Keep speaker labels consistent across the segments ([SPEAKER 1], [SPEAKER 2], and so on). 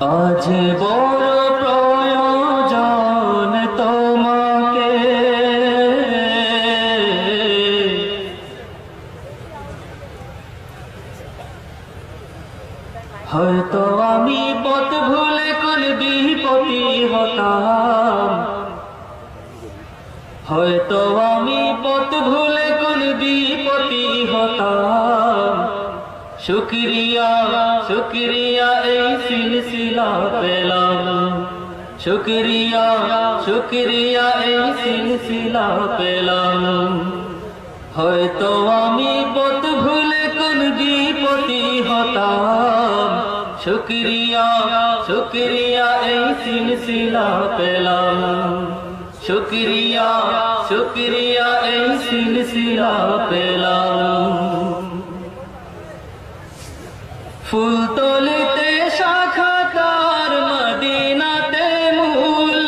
[SPEAKER 1] আজ বড় প্রয়োজন তোমাকে। হয়তো আমি পথ ভুলে কোন বিপতি হতাম। হয়তো আমি পথ ভুলে কোন বিপতি হতাম। শুক্রিয়া শুক্রিয়া এই সিলসিলা পেলাম। শুক্রিয়া শুক্রিয়া এই সিলসিলা পেলাম। হয়তো আমি পথ ভুলে কোন বিপতি হতাম। শুক্রিয়া শুক্রিয়া এই সিলসিলা পেলাম। শুক্রিয়া শুক্রিয়া এই সিলসিলা পেলাম। ফুল তলিতে শাখা তার মদিনাতে মূল।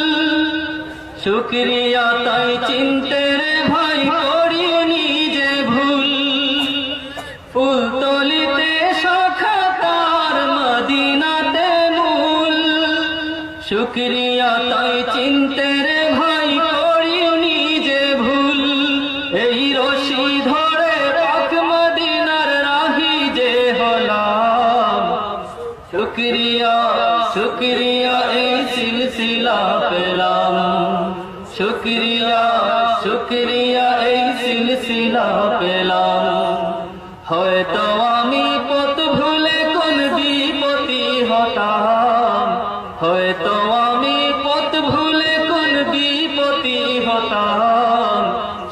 [SPEAKER 1] শুক্রিয়া তাই চিনতে রে ভাই করি নিজে ভুল। ফুল তলিতে শাখা তার মদিনাতে মূল। শুক্রিয়া তাই চিনতে রে শুক্রিয়া এই সিলসিলা পেলাম। শুক্রিয়া শুক্রিয়া এই সিলসিলা পেলাম। হয়তো আমি পথ ভুলে কোন বিপতি হতাম। হয়তো আমি পথ ভুলে কোন বিপতি হতাম।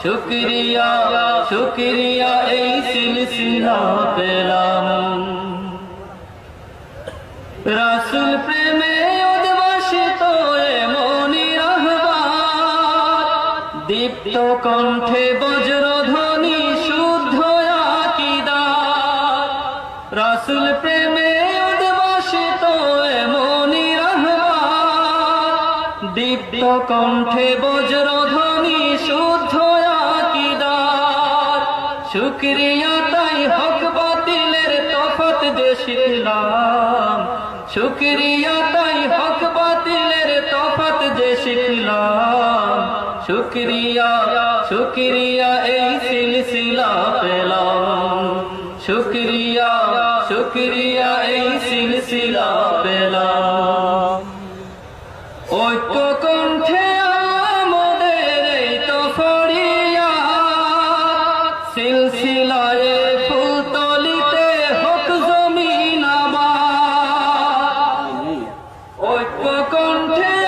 [SPEAKER 1] শুক্রিয়া শুক্রিয়া এই সিলসিলা পেলাম। রাসুল প্রেমে দীপ্ত কণ্ঠে বজ্রধ্বনি, শুদ্ধ আকিদা। রাসুল প্রেমে উদ্ভাসিত এমনি দীপ্ত কণ্ঠে বজ্রধ্বনি, শুদ্ধ আকিদার শুক্রিয়া তাই হক বাতিলের তফাত যে শিখলাম। শুক্রিয়া তাই হক শুক্রিয়া শুক্রিয়া এই সিলসিলা পেলাম। শুক্রিয়া শুক্রিয়া এই সিলসিলা পেলাম। ঐক্য কণ্ঠে আমাদের এই তো ফরিয়া সিলসিলায় ফুলতলিতে হোক জমিন ঐক্য কণ্ঠে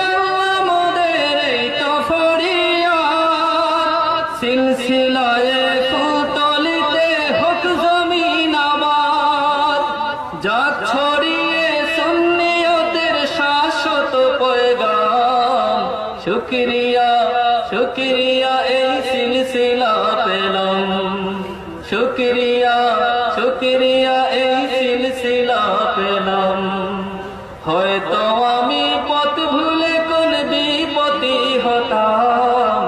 [SPEAKER 1] শুক্রিয়া শুক্রিয়া এই সিলসিলা পেলাম। শুক্রিয়া শুক্রিয়া এই সিলসিলা পেলাম। হয়তো আমি পথ ভুলে কোন বিপতি হতাম।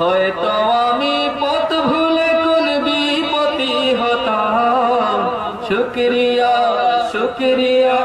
[SPEAKER 1] হয়তো আমি পথ ভুলে কোন বিপতি হতাম। শুক্রিয়া শুক্রিয়া